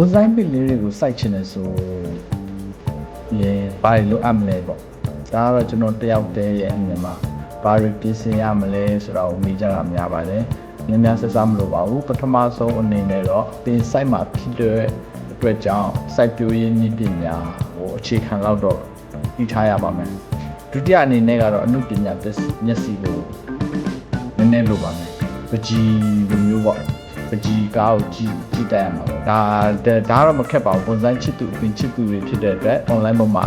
ဘွန်ဆိုင်ပစ်လေးတွေကိုစိုက်ချင်တယ်ဆိုရင်ဘာတွေလိုအပ်မလဲပေါ့ဒါကတော့ကျွန်တော်တယောက်တည်းရဲ့အမြင်မှာဘာတွေပြင်ဆင်ရမလဲဆိုတော့မိကြတာများပါတယ်များများဆက်စားမလို့ပါဘူးပထမဆုံးအနေနဲ့တော့ပင်စိုက်မှာဖြစ်တဲ့အတွက်ကြောင့်စိုက်ပျိုးရေးနည်းပညာဟိုအခြေခံတော့တော့ပြီးထားရပါမယ်ဒုတိယအနေနဲ့ကတော့အမှုပညာမျက်စိလို့နည်းနည်းလိုပါမယ်ပကြီးလိုမျိုးပေါ့ ပကြီးကားကိုကြည့်ကြည့်တတ်ရမှာပေါ့ဒါဒါဒါကတော့မခက်ပါဘူးပုံစံချစ်သူအပင်ချစ်သူတွေဖြစ်တဲ့အတွက် online ပေါ်မှာ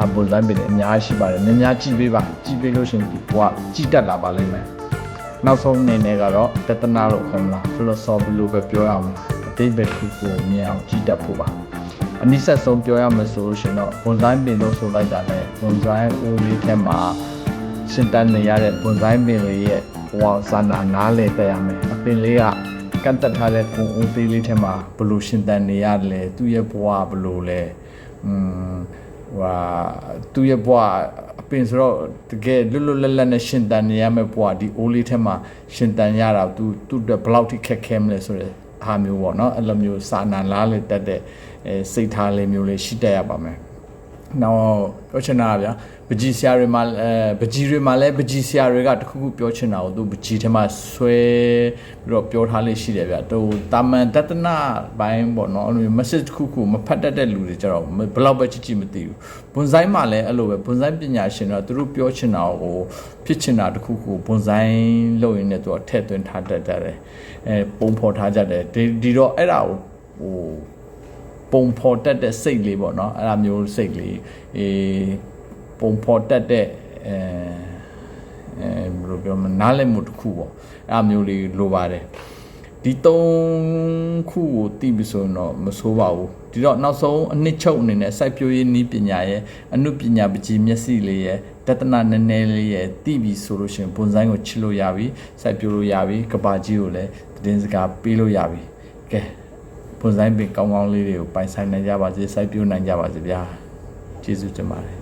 အပုံစံပင်တွေအများကြီးရှိပါတယ်နည်းများကြည့်ပေးပါကြည့်ပေးလို့ရှရင်ဒီဘဝကြည့်တတ်လာပါလိမ့်မယ်နောက်ဆုံးအနေနဲ့ကတော့တတနာလို့ခေါ်မလား philosophy လို့ပဲပြောရအောင်အတိတ်ပဲခုကိုမြင်အောင်ကြည့်တတ်ဖို့ပါအနည်းဆက်ဆုံးပြောရမယ်ဆိုလို့ရှရင်တော့ပုံစံပင်လို့ဆိုလိုက်တာနဲ့ပုံစံဦးလေးထဲမှာရှင်တန်နေရတဲ့ဘွန်ဆိုင်ပင်လေးရဲ့ဘဝစာနာနားလေတက်ရမယ်အပင်လေးက ကန့်တက်ထားတဲ့ပုံဦးသေးလေးထဲမှာဘလို့ရှင်တန်နေရတယ်သူ့ရဲ့ဘဝဘလို့လဲอืมဟွာသူ့ရဲ့ဘဝအပင်ဆိုတော့တကယ်လွတ်လွတ်လပ်လပ်နဲ့ရှင်တန်နေရမယ့်ဘဝဒီအိုးလေးထဲမှာရှင်တန်ရတာသူသူ့အတွက်ဘယ်လောက်ထိခက်ခဲမလဲဆိုတဲ့အားမျိုးပေါ့နော်အဲ့လိုမျိုးစာနာလားလေတက်တဲ့အဲစိတ်ထားလေးမျိုးလေးရှိတတ်ရပါမယ် နောက်ပြောချင်တာကဗျာပကြီးဆရာတွေမှာအဲပကြီးတွေမှာလည်းပကြီးဆရာတွေကတခုခုပြောချင်တာကိုသူပကြီးထဲမှာဆွဲပြီးတော့ပြောထားလေးရှိတယ်ဗျာသူတာမန်တတနာဘိုင်းပေါ့နော်အဲ့လို message တစ်ခုခုမဖတ်တတ်တဲ့လူတွေကြတော့ဘယ်လောက်ပဲချစ်ချစ်မသိဘူးဘွန်ဆိုင်မှာလည်းအဲ့လိုပဲဘွန်ဆိုင်ပညာရှင်တော့သူတို့ပြောချင်တာကိုဖြစ်ချင်တာတခုခုဘွန်ဆိုင်လုပ်ရင်းနဲ့သူကထည့်သွင်းထားတတ်ကြတယ်အဲပုံဖော်ထားကြတယ်ဒီဒီတော့အဲ့ဒါကိုဟို ပုံဖော်တက်တဲ့စိတ်လေးပေါ့နော်အဲ့ဒါမျိုးစိတ်လေးအေးပုံဖော်တက်တဲ့အဲအဲဘယ်လိုပြောမလဲနားလည်မှုတစ်ခုပေါ့အဲ့ဒါမျိုးလေးလိုပါတယ်ဒီသုံးခုကိုသိပြီဆိုရင်တော့မဆိုးပါဘူးဒီတော့နောက်ဆုံးအနှစ်ချုပ်အနေနဲ့စိုက်ပျိုးရေးနည်းပညာရဲ့အနုပညာပကြီးမျက်စိလေးရဲ့တတနာနည်းနည်းလေးရဲ့သိပြီဆိုလို့ရှိရင်ဘွန်ဆိုင်ကိုချစ်လို့ရပြီစိုက်ပျိုးလို့ရပြီကဘာကြီးကိုလည်းသတင်းစကားပေးလို့ရပြီကဲ ပုံစံပင်ကောင်းကောင်းလေးတွေကိုပိုင်ဆိုင်နိုင်ကြပါစေစိုက်ပျိုးနိုင်ကြပါစေဗျာကျေးဇူးတင်ပါတယ်